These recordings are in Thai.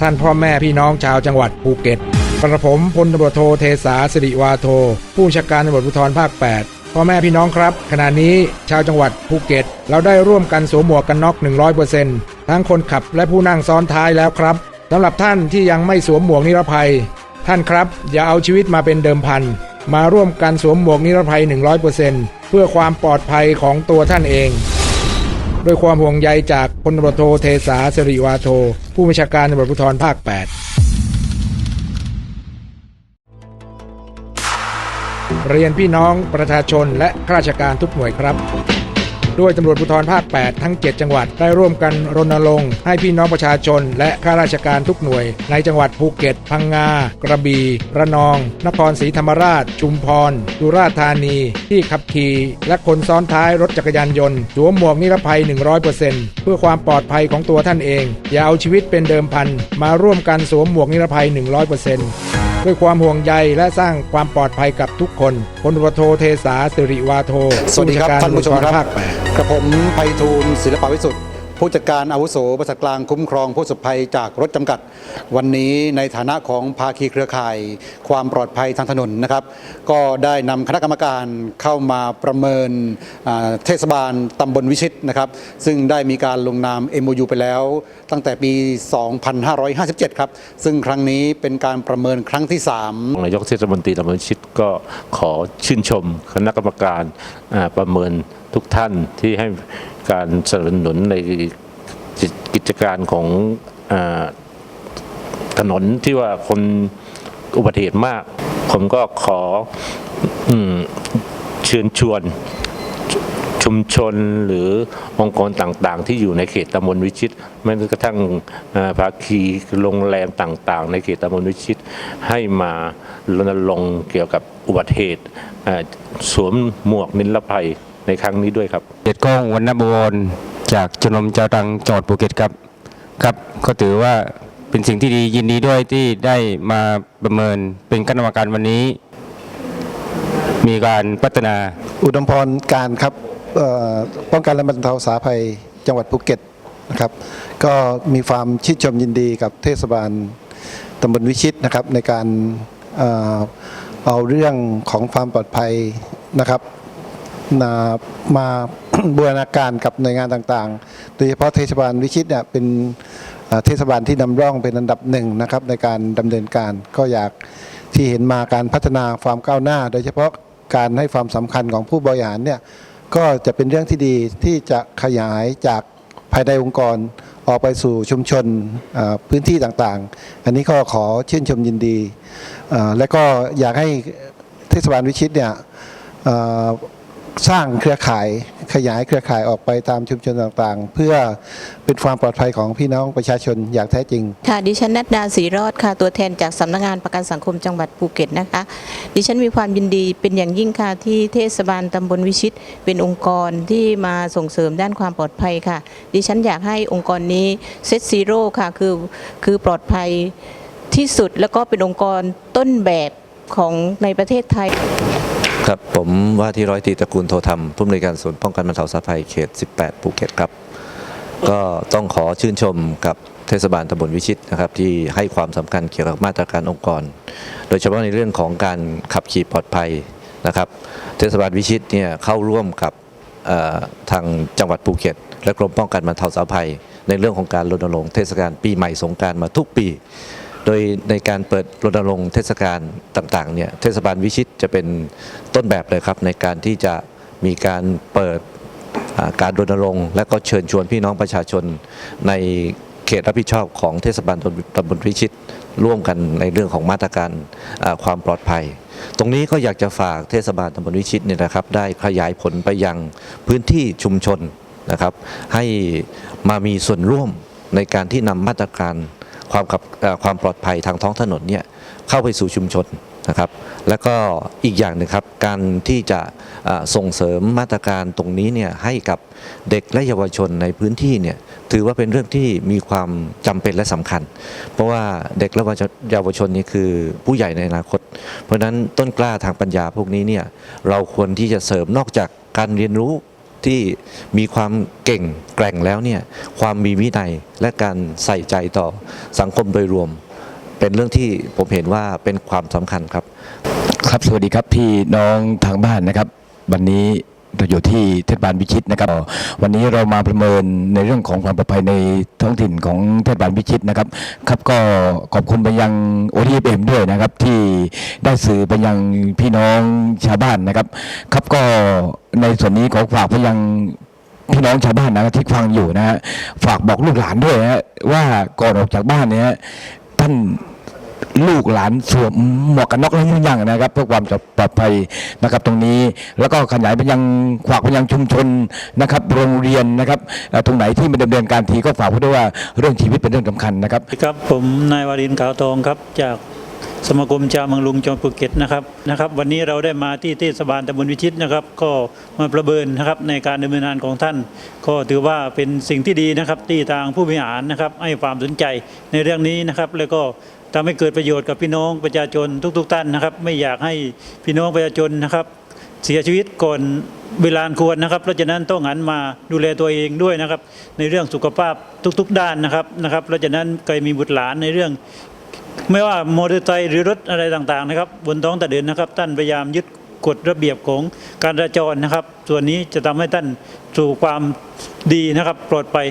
ท่านพ่อแม่พี่น้องชาวจังหวัดภูเก็ตกระผมพลตำรวจโทเทสาสิริวาโท ผู้บัญชาการตำรวจภูธรภาค 8พ่อแม่พี่น้องครับ ขณะนี้ชาวจังหวัดภูเก็ต เราได้ร่วมกันสวมหมวกกันน็อก 100%ทั้งคนขับและผู้นั่งซ้อนท้ายแล้วครับสำหรับท่านที่ยังไม่สวมหมวกนิรภัย ท่านครับ อย่าเอาชีวิตมาเป็นเดิมพัน มาร่วมกันสวมหมวกนิรภัย 100%เพื่อความปลอดภัยของตัวท่านเอง ด้วยความห่วงใยจากพลตำรวจโทเทสาสิริวาโท ผู้บัญชาการตำรวจภูธรภาค 8 เรียนพี่น้องประชาชนและข้าราชการทุกหน่วยครับ ด้วยตำรวจภูธรภาค 8 ทั้ง 7 จังหวัดได้ร่วมกันรณรงค์ให้พี่น้องประชาชน และข้าราชการทุกหน่วย ในจังหวัดภูเก็ต พังงา กระบี่ระนอง นครศรีธรรมราช ชุมพรสุราษฎร์ธานี ที่ขับขี่และคนซ้อนท้ายรถจักรยานยนต์สวมหมวกนิรภัย 100%เพื่อความปลอดภัยของตัวท่านเอง อย่าเอาชีวิตเป็นเดิมพันมาร่วมกันสวมหมวกนิรภัย 100% ด้วยความห่วงใยและสร้างความปลอดภัยกับทุกคนพลตำรวจโทเทสาสิริวาโทสวัสดีครับผู้ท่านผู้ชมบัญคชารับกภาคแปดกระผมไพฑูรย์ศิลปวิสุทธิ์ ผู้จัดการอาวุโสบริษัทกลางคุ้มครองผู้สบภัยจากรถจำกัด วันนี้ในฐานะของภาคีเครือข่าย ความปลอดภัยทางถนนนะครับ ก็ได้นำคณะกรรมการเข้ามาประเมินเทศบาลตำบลวิชิตนะครับ ซึ่งได้มีการลงนาม MOU ไปแล้ว ตั้งแต่ปี 2557 ครับ ซึ่งครั้งนี้เป็นการประเมินครั้งที่ 3 นายกเทศมนตรีตำบลวิชิดก็ขอชื่นชมคณะกรรมการประเมิน ทุกท่านที่ให้การสนับสนุนในกิจการของอถนนที่ว่าคนอุบัติเหตุมาก ผมก็ขออเชิญชวนชุมชนหรือองค์กรต่างๆ ที่อยู่ในเขตตำบลวิชิตแม้กระทั่งภาคีโรงแรมต่างๆ ในเขตตำบลวิชิต ให้มารณรงค์เกี่ยวกับอุบัติเหตุสวมหมวกนิรภัย ในครั้งนี้ด้วยครับเกียรติก้องวันนบวรจากชมรมเจ้าตังจังหวัดภูเก็ตครับครับ ก็ถือว่าเป็นสิ่งที่ดียินดีด้วยที่ได้มาประเมินเป็นคณะกรรมการวันนี้ มีการพัฒนาอุดมพรการครับเอ่อป้องกันและบรรเทาสาภัยจังหวัดภูเก็ตนะครับก็มีความชื่นชมยินดีกับเทศบาลตำบลวิชิตนะครับในการเอ่อเอาเรื่องของความปลอดภัยนะครับ นามาบูรณาการกับหน่วยงานต่างๆ โดยเฉพาะเทศบาลวิชิตเนี่ยเป็นเทศบาลที่นำร่องเป็นอันดับหนึ่งนะครับในการดำเนินการก็อยากที่เห็นมาการพัฒนาความก้าวหน้า โดยเฉพาะการให้ความสำคัญของผู้บริหารเนี่ยก็จะเป็นเรื่องที่ดีที่จะขยายจากภายในองค์กรออกไปสู่ชุมชนพื้นที่ต่างๆ อันนี้ก็ขอชื่นชมยินดี และก็อยากให้เทศบาลวิชิตเนี่ย สร้างเครือข่ายขยายเครือข่ายออกไปตามชุมชนต่างๆ เพื่อเป็นความปลอดภัยของพี่น้องประชาชนอย่างแท้จริง ค่ะดิฉันนัดดาศรีรอดค่ะ ตัวแทนจากสำนักงานประกันสังคมจังหวัดภูเก็ตนะคะ ดิฉันมีความยินดีเป็นอย่างยิ่งค่ะที่เทศบาลตำบลวิชิต เป็นองค์กรที่มาส่งเสริมด้านความปลอดภัยค่ะ ดิฉันอยากให้องค์กรนี้เซตซีโร่ค่ะคือคือปลอดภัยที่สุดแล้วก็เป็นองค์กรต้นแบบของในประเทศไทย ครับผมว่าที่ร้อยตีตระกูลโทธรรมผู้อำนวยการศูนย์ป้องกันบรรเทาสาธารณภัยเขต 18 ภูเก็ตครับ ก็ต้องขอชื่นชมกับเทศบาลตำบลวิชิตนะครับที่ให้ความสำคัญเกี่ยวกับมาตรการองค์กร โดยเฉพาะในเรื่องของการขับขี่ปลอดภัยนะครับ เทศบาลวิชิตเนี่ยเข้าร่วมกับทางจังหวัดภูเก็ต และกรมป้องกันบรรเทาสาธารณภัย ในเรื่องของการรณรงค์เทศกาลปีใหม่สงการมาทุกปี โดยในการเปิดรณรงค์เทศกาลต่างๆเนี่ยเทศบาลวิชิตจะเป็นต้นแบบเลยครับ ในการที่จะมีการเปิดการรณรงค์และก็เชิญชวนพี่น้องประชาชนในเขตรับผิดชอบของเทศบาลตำบลวิชิต ร่วมกันในเรื่องของมาตรการความปลอดภัย ตรงนี้ก็อยากจะฝากเทศบาลตำบลวิชิตเนี่ยนะครับ ได้ขยายผลไปยังพื้นที่ชุมชนนะครับ ให้มามีส่วนร่วมในการที่นำมาตรการ ความกับความปลอดภัยทางท้องถนนเนี่ยเข้าไปสู่ชุมชนนะครับ แล้วก็อีกอย่างหนึ่งครับการที่จะส่งเสริมมาตรการตรงนี้เนี่ยให้กับเด็กและเยาวชนในพื้นที่เนี่ยถือว่าเป็นเรื่องที่มีความจำเป็นและสำคัญ เพราะว่าเด็กและเยาวชนนี่คือผู้ใหญ่ในอนาคต เพราะฉะนั้นต้นกล้าทางปัญญาพวกนี้เนี่ยเราควรที่จะเสริมนอกจากการเรียนรู้ ที่มีความเก่งแกร่งแล้วเนี่ยความมีวินัยและการใส่ใจต่อสังคมโดยรวม เป็นเรื่องที่ผมเห็นว่าเป็นความสำคัญครับ ครับสวัสดีครับพี่น้องทางบ้านนะครับ วันนี้ เราอยู่ที่เทศบาลวิชิตนะครับ วันนี้เรามาประเมินในเรื่องของความปลอดภัยในท้องถิ่นของเทศบาลวิชิตนะครับ ครับก็ขอบคุณไปยังโอทีเอ็มด้วยนะครับ ที่ได้สื่อไปยังพี่น้องชาวบ้านนะครับ ครับก็ในส่วนนี้ขอฝากไปยังพี่น้องชาวบ้านนะที่ฟังอยู่นะฮะฝากบอกลูกหลานด้วยนะฮะว่าก่อนออกจากบ้านเนี่ยท่าน ลูกหลานสวมหมวกกันน็อกแล้วยังนะครับเพื่อความปลอดภัยนะครับตรงนี้ แล้วก็ขยายไปยังฝากไปยังชุมชนนะครับโรงเรียนนะครับตรงไหนที่มันดำเนินการทีก็ฝากไว้ด้วยว่าเรื่องชีวิตเป็นเรื่องสำคัญนะครับครับผมนายวารินขาวทองครับจาก สมาคมชาวเมืองลุงจังหวัดภูเก็ตนะครับนะครับวันนี้เราได้มาที่เทศบาลตำบลวิชิตนะครับ ก็มาประเมินนะครับในการดำเนินงานของท่าน ก็ถือว่าเป็นสิ่งที่ดีนะครับที่ทางผู้บริหารนะครับให้ความสนใจในเรื่องนี้นะครับ แล้วก็ทำให้เกิดประโยชน์กับพี่น้องประชาชนทุก ๆ ท่านนะครับ ไม่อยากให้พี่น้องประชาชนนะครับ เสียชีวิตก่อนเวลาควรนะครับเพราะฉะนั้นต้องหันมาดูแลตัวเองด้วยนะครับ ในเรื่องสุขภาพทุก ๆ ด้านนะครับนะครับเพราะฉะนั้นเคยมีบุตรหลานในเรื่อง ไม่ว่ามอเตอร์ไซค์หรือรถอะไรต่างๆนะครับ บนท้องถนนนะครับ ท่านพยายามยึดกฎระเบียบของการจราจรนะครับ ส่วนนี้จะทำให้ท่านสู่ความดีนะครับ ปลอดภัย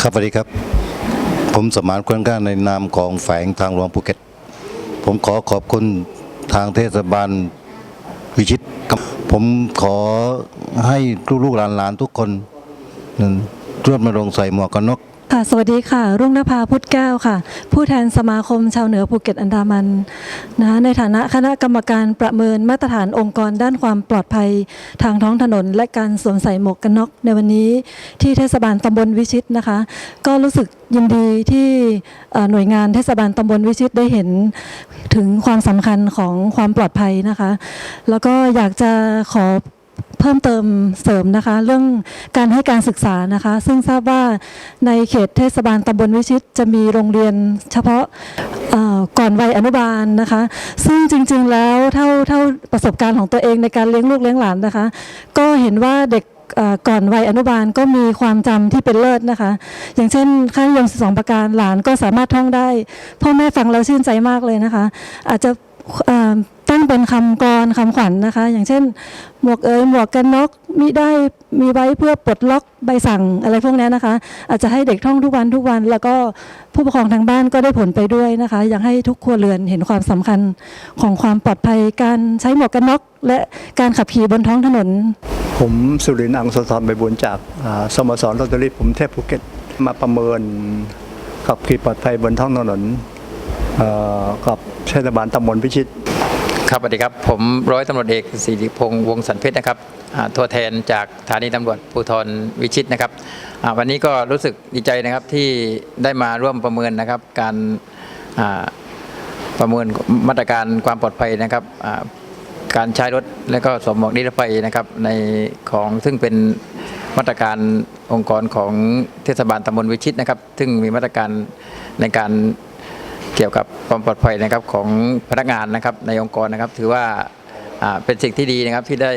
ครับสวัสดีครับ ผมสมานควรก้าในนามของแฝงทางหลวงภูเก็ต ผมขอขอบคุณทางเทศบาลวิชิตผมขอให้ลูกๆหลานๆทุกคนร่วมมาลงใส่หมวกกันน็อก ค่ะสวัสดีค่ะ รุ่งนภาพุทธแก้วค่ะ ผู้แทนสมาคมชาวเหนือภูเก็ตอันดามันนะในฐานะคณะกรรมการประเมินมาตรฐานองค์กรด้านความปลอดภัย ทางท้องถนน และการสวมใส่หมวกกันน็อกในวันนี้ ที่เทศบาลตำบลวิชิตนะคะ ก็รู้สึกยินดีที่หน่วยงานเทศบาลตำบลวิชิตได้เห็นถึงความสำคัญของความปลอดภัยนะคะ แล้วก็อยากจะขอ เพิ่มเติมเสริมนะคะ เรื่องการให้การศึกษานะคะ ซึ่งทราบว่าในเขตเทศบาลตำบลวิชิตจะมีโรงเรียนเฉพาะก่อนวัยอนุบาลนะคะ ซึ่งจริงๆแล้วเท่าเท่าประสบการณ์ของตัวเองในการเลี้ยงลูกเลี้ยงหลานนะคะ ก็เห็นว่าเด็กก่อนวัยอนุบาลก็มีความจำที่เป็นเลิศนะคะ อย่างเช่นค่านิยม12 ประการหลานก็สามารถท่องได้ พ่อแม่ฟังแล้วชื่นใจมากเลยนะคะ อาจจะ ตั้งเป็นคำกรคำขวัญนะคะ อย่างเช่น หมวกเอ๋ยหมวกกันน็อกมีได้มีไว้เพื่อปลดล็อกใบสั่งอะไรพวกนี้นะคะ อาจจะให้เด็กท่องทุกวันทุกวัน แล้วก็ผู้ปกครองทางบ้านก็ได้ผลไปด้วยนะคะ อยากให้ทุกครัวเรือนเห็นความสำคัญของความปลอดภัยการใช้หมวกกันน็อกและการขับขี่บนท้องถนน ผมสุรินทร์อังสะทรใบบุญจากสโมสรลอตเตอรี่ผมเทพภูเก็ตมาประเมินขับขี่ปลอดภัยบนท้องถนนกับเทศบาลตำบลพิชิต ครับสวัสดีครับ ผมร้อยตำรวจเอกสิริพงษ์วงสันเพชรนะครับตัวแทนจากสถานีตำรวจภูธรวิชิตนะครับวันนี้ก็รู้สึกดีใจนะครับที่ได้มาร่วมประเมินนะครับ การประเมินมาตรการความปลอดภัยนะครับการใช้รถและก็สวมหมวกนิรภัยนะครับในของซึ่งเป็นมาตรการองค์กรของเทศบาลตำบลวิชิตนะครับ ซึ่งมีมาตรการในการ เกี่ยวกับความปลอดภัยนะครับของพนักงานนะครับในองค์กรนะครับ ถือว่าเป็นสิ่งที่ดีนะครับที่ได้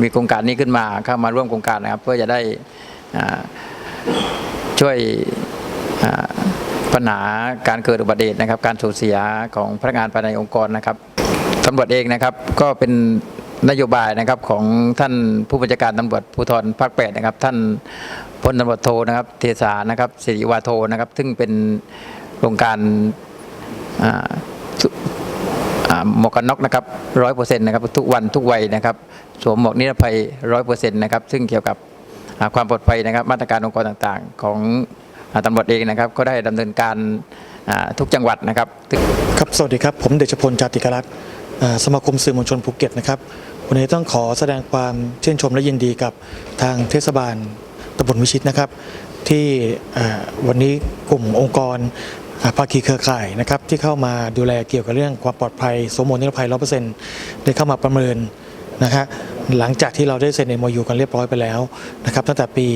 มีโครงการนี้ขึ้นมาเข้ามาร่วมโครงการนะครับ เพื่อจะได้ช่วยปัญหาการเกิดอุบัติเหตุนะครับ การสูญเสียของพนักงานภายในองค์กรนะครับตำรวจเองนะครับก็เป็นนโยบายนะครับของท่านผู้บัญชาการตำรวจภูธรภาคแปดนะครับ ท่านพลตำรวจโทนะครับ เทศานะครับสิริวาโทนะครับ ซึ่งเป็นโครงการ หมวกกันน็อกนะครับร้อยเปอร์เซ็นต์นะครับทุกวันทุกวัยนะครับสวมหมวกนิรภัยร้อยเปอร์เซ็นต์นะครับซึ่งเกี่ยวกับความปลอดภัยนะครับ มาตรการองค์กรต่างๆ ของอ่าตำรวจเองนะครับ ก็ได้ดำเนินการทุกจังหวัดนะครับครับสวัสดีครับ ผมเดชพลจาติกรัตน์สมาคมสื่อมวลชนภูเก็ตนะครับวันนี้ต้องขอแสดงความชื่นชมและยินดีกับทางเทศบาลตำบลวิชิตนะครับ ที่วันนี้กลุ่มองค์กร ภาคีเครือข่ายนะครับที่เข้ามาดูแลเกี่ยวกับเรื่องความปลอดภัยสมมตินิรภัย100%ได้เข้ามาประเมินนะฮะหลังจากที่เราได้เซ็นเอ็มยูกันเรียบร้อยไปแล้วนะครับตั้งแต่ปี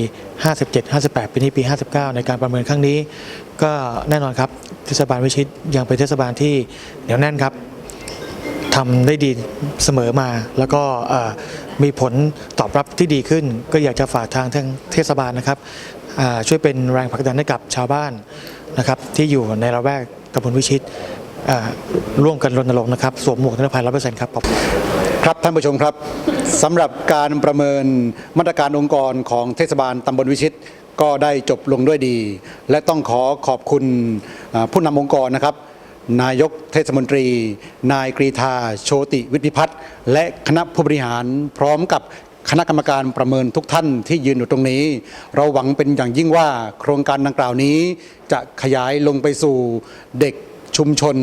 57 58 ปีนี้ปี 59 ในการประเมินครั้งนี้ ก็แน่นอนครับเทศบาลวิชิตยังเป็นเทศบาลที่เหนียวแน่นครับทำได้ดีเสมอมา แล้วก็มีผลตอบรับที่ดีขึ้น ก็อยากจะฝากทางทางเทศบาลนะครับช่วยเป็นแรงผลักดันให้กับชาวบ้าน นะครับที่อยู่ในละแวกตำบลวิชิตร่วมกันรณรงค์นะครับสวมหมวกนิรภัยร้อยเปอร์เซ็นต์ครับครับท่านผู้ชมครับสำหรับการประเมินมาตรการองค์กรของเทศบาลตำบลวิชิต ก็ได้จบลงด้วยดี และต้องขอขอบคุณผู้นำองค์กรนะครับ นายกเทศมนตรี นายกรีธาโชติวิทพิพัฒน์และคณะผู้บริหารพร้อมกับ คณะกรรมการประเมินทุกท่านที่ยืนอยู่ตรงนี้ เราหวังเป็นอย่างยิ่งว่าโครงการดังกล่าวนี้ จะขยายลงไปสู่เด็กชุมชน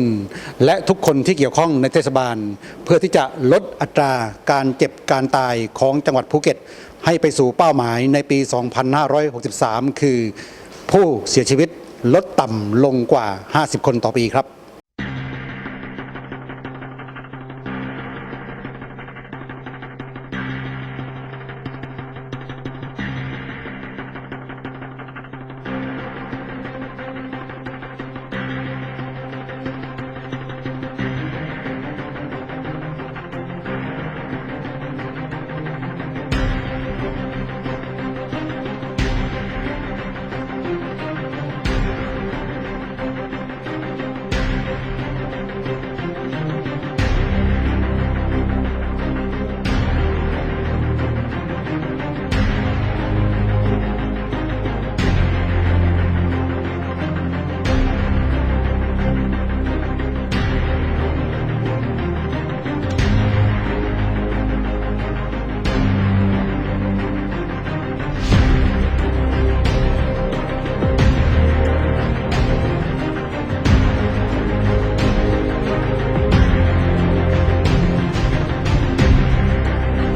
และทุกคนที่เกี่ยวข้องในเทศบาล เพื่อที่จะลดอัตราการเจ็บการตายของจังหวัดภูเก็ต ให้ไปสู่เป้าหมายในปี 2563 คือผู้เสียชีวิตลดต่ำลงกว่า 50 คนต่อปีครับ